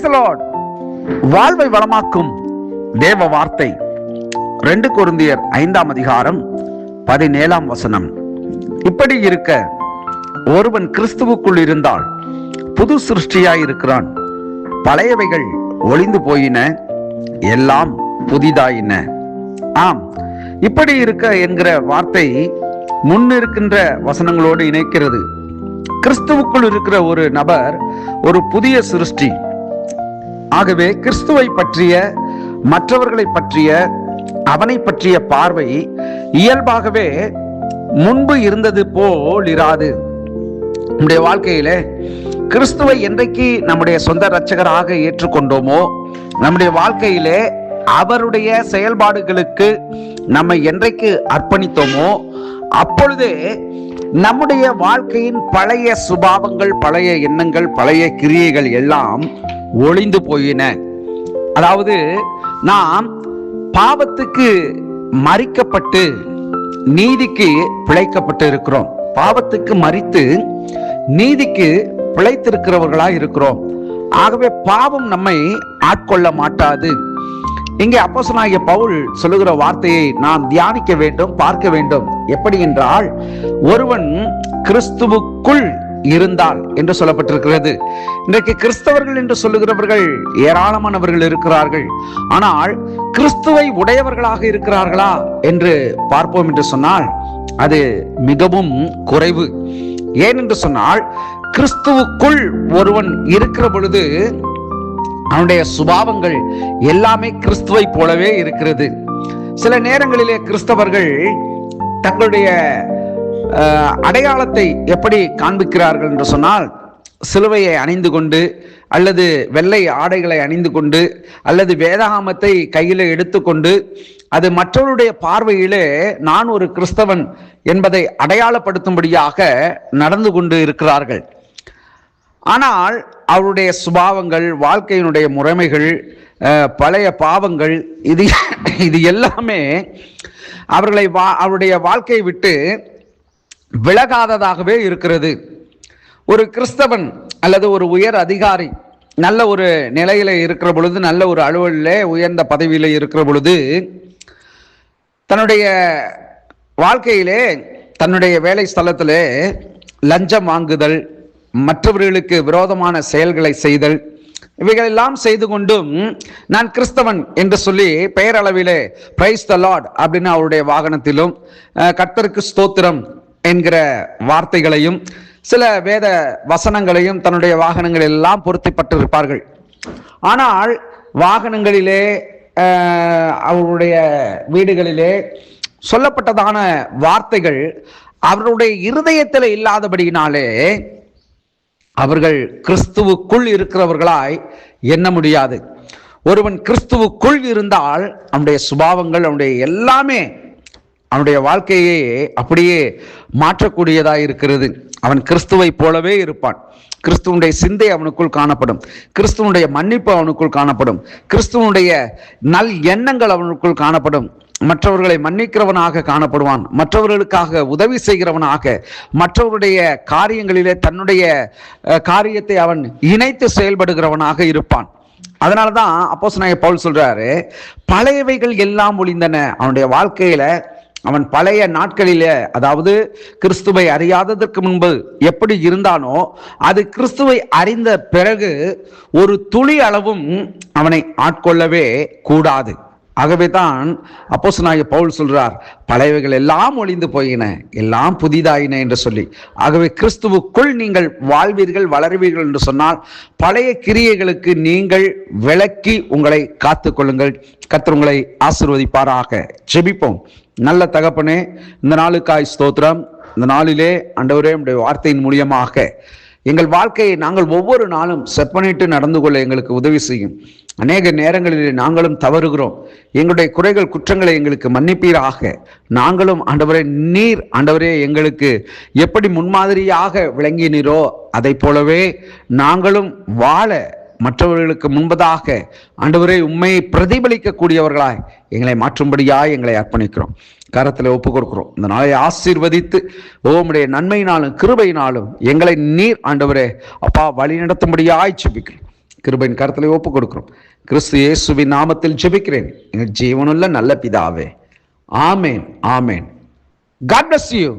Price Lord வாழ்வை வளமாக்கும் தேவ வார்த்தை. ரெண்டு குருந்தியர் ஐந்தாம் அதிகாரம் பதினேழாம் வசனம். இப்படி இருக்க ஒருவன் கிறிஸ்துவுக்குள் இருந்தால் புது சிருஷ்டியாய் இருக்கிறான். பழையவைகள் ஒளிந்து போயின எல்லாம் புதிதாயின. ஆம் இப்படி இருக்க என்கிற வார்த்தை முன்னிருக்கின்ற வசனங்களோடு இணைக்கிறது. கிறிஸ்துவுக்குள் இருக்கிற ஒரு நபர் ஒரு புதிய சிருஷ்டி. ஆகவே கிறிஸ்துவை பற்றிய மற்றவர்களை பற்றிய அவனை பற்றிய பார்வை இயல்பாகவே முன்பு இருந்தது போல் இராது. நம்முடைய வாழ்க்கையில கிறிஸ்துவை என்றைக்கு நம்முடைய சொந்த இரட்சகராக ஏற்றுக்கொண்டோமோ நம்முடைய வாழ்க்கையிலே அவருடைய செயல்பாடுகளுக்கு நம்மை என்றைக்கு அர்ப்பணித்தோமோ அப்பொழுதே நம்முடைய வாழ்க்கையின் பழைய சுபாவங்கள் பழைய எண்ணங்கள் பழைய கிரியைகள் எல்லாம் ஒளிந்து போயின. அதாவது நாம் பாவத்துக்கு மறிக்கப்பட்டு நீதிக்கு பிழைக்கப்பட்டு இருக்கிறோம். பாவத்துக்கு மறித்து நீதிக்கு பிழைத்திருக்கிறவர்களாக இருக்கிறோம். ஆகவே பாவம் நம்மை ஆட்கொள்ள மாட்டாது. இங்கே அப்போசனாகிய பவுல் சொல்லுகிற வார்த்தையை நாம் தியானிக்க வேண்டும் பார்க்க வேண்டும். எப்படி என்றால் ஒருவன் கிறிஸ்துவுக்குள் இருந்தால் என்று சொல்லப்பட்டிருக்கிறது. இன்றைக்கு கிறிஸ்தவர்கள் என்று சொல்லுகிறவர்கள் ஏராளமானவர்கள் இருக்கிறார்கள். ஆனால் கிறிஸ்துவை உடையவர்களாக இருக்கிறார்களா என்று பார்ப்போம் என்று சொன்னால் அது மிகவும் குறைவு. ஏன் என்று சொன்னால் கிறிஸ்துவுக்குள் ஒருவன் இருக்கிற பொழுது அவனுடைய சுபாவங்கள் எல்லாமே கிறிஸ்துவை போலவே இருக்கிறது. சில நேரங்களிலே கிறிஸ்தவர்கள் தங்களுடைய அடையாளத்தை எப்படி காண்பிக்கிறார்கள் என்று சொன்னால் சிலுவையை அணிந்து கொண்டு அல்லது வெள்ளை ஆடைகளை அணிந்து கொண்டு அல்லது வேதாகமத்தை கையில் எடுத்துக்கொண்டு அது மற்றவருடைய பார்வையிலே நான் ஒரு கிறிஸ்தவன் என்பதை அடையாளப்படுத்தும்படியாக நடந்து கொண்டு இருக்கிறார்கள். ஆனால் அவருடைய சுபாவங்கள் வாழ்க்கையினுடைய முறைமைகள் பழைய பாவங்கள் இது இது எல்லாமே அவர்களை வா அவருடைய வாழ்க்கையை விட்டு விலகாததாகவே இருக்கிறது. ஒரு கிறிஸ்தவன் அல்லது ஒரு உயர் அதிகாரி நல்ல ஒரு நிலையில இருக்கிற பொழுது நல்ல ஒரு அலுவலில் உயர்ந்த பதவியில் இருக்கிற பொழுது தன்னுடைய வாழ்க்கையிலே தன்னுடைய வேலை ஸ்தலத்திலே லஞ்சம் வாங்குதல் மற்றவர்களுக்கு விரோதமான செயல்களை செய்தல் இவைகளெல்லாம் செய்து கொண்டும் நான் கிறிஸ்தவன் என்று சொல்லி பெயரளவிலே பிரைஸ் த லார்ட் அப்படின்னு அவருடைய வாகனத்திலும் கர்த்தருக்கு ஸ்தோத்திரம் என்கிற வார்த்தைகளையும் சில வேத வசனங்களையும் தன்னுடைய வாகனங்கள் எல்லாம் பொருத்திப்பட்டிருப்பார்கள். ஆனால் வாகனங்களிலே அவருடைய வீடுகளிலே சொல்லப்பட்டதான வார்த்தைகள் அவருடைய இருதயத்தில் இல்லாதபடியினாலே அவர்கள் கிறிஸ்துவுக்குள் இருக்கிறவர்களாய் எண்ண முடியாது. ஒருவன் கிறிஸ்துவுக்குள் இருந்தால் அவனுடைய சுபாவங்கள் அவனுடைய எல்லாமே அவனுடைய வாழ்க்கையே அப்படியே மாற்றக்கூடியதாக இருக்கிறது. அவன் கிறிஸ்துவை போலவே இருப்பான். கிறிஸ்துவனுடைய சிந்தை அவனுக்குள் காணப்படும். கிறிஸ்துவனுடைய மன்னிப்பு அவனுக்குள் காணப்படும். கிறிஸ்துவனுடைய நல் எண்ணங்கள் அவனுக்குள் காணப்படும். மற்றவர்களை மன்னிக்கிறவனாக காணப்படுவான். மற்றவர்களுக்காக உதவி செய்கிறவனாக மற்றவருடைய காரியங்களிலே தன்னுடைய காரியத்தை அவன் இணைத்து செயல்படுகிறவனாக இருப்பான். அதனால தான் அப்போஸ் பவுல் சொல்றாரு பழையவைகள் எல்லாம் ஒளிந்தன அவனுடைய வாழ்க்கையில அவன் பழைய நாட்களிலே அதாவது கிறிஸ்துவை அறியாததற்கு முன்பு எப்படி இருந்தானோ அது கிறிஸ்துவை அறிந்த பிறகு ஒரு துளி அளவும் அவனை ஆட்கொள்ளவே கூடாது. ஆகவே தான் அப்போஸ் நாய பவுல் சொல்றார் பழையவைகள் எல்லாம் ஒளிந்து போயின எல்லாம் புதிதாயின என்று சொல்லி. ஆகவே கிறிஸ்துவுக்குள் நீங்கள் வாழ்வீர்கள் வளருவீர்கள் என்று சொன்னால் பழைய கிரியைகளுக்கு நீங்கள் விலக்கி உங்களை காத்து கொள்ளுங்கள் கத்தர் உங்களை ஆசிர்வதிப்பாராக. ஜெபிப்போம். நல்ல தகப்பனே இந்த நாளுக்காய் ஸ்தோத்திரம். இந்த நாளிலே அண்டவரே உடைய வார்த்தையின் மூலியமாக எங்கள் வாழ்க்கையை நாங்கள் ஒவ்வொரு நாளும் செப்பனிட்டு நடந்து கொள்ள எங்களுக்கு உதவி செய்யும். அநேக நேரங்களில் நாங்களும் தவறுகிறோம். எங்களுடைய குறைகள் குற்றங்களை எங்களுக்கு மன்னிப்பீராக. நாங்களும் ஆண்டவரே நீர் ஆண்டவரே எங்களுக்கு எப்படி முன்மாதிரியாக விளங்கினீரோ அதை போலவே நாங்களும் வாழ மற்றவர்களுக்கு முன்பதாக ஆண்டவரே உண்மையை பிரதிபலிக்கக்கூடியவர்களாய் எங்களை மாற்றும்படியாய் எங்களை அர்ப்பணிக்கிறோம். கரத்தில் ஒப்பு கொடுக்குறோம். இந்த நாளை ஆசீர்வதித்து ஓமுடைய நன்மையினாலும் கிருபையினாலும் எங்களை நீர் ஆண்டவரே அப்பா வழி நடத்தும்படியாய் செபிக்கிறோம் கிருபையின் கரத்தில் ஒப்பு கொடுக்குறோம். கிறிஸ்து இயேசுவின் நாமத்தில் ஜெபிக்கிறேன். எங்கள் ஜீவனுள்ள நல்ல பிதாவே. ஆமேன் ஆமேன். God bless you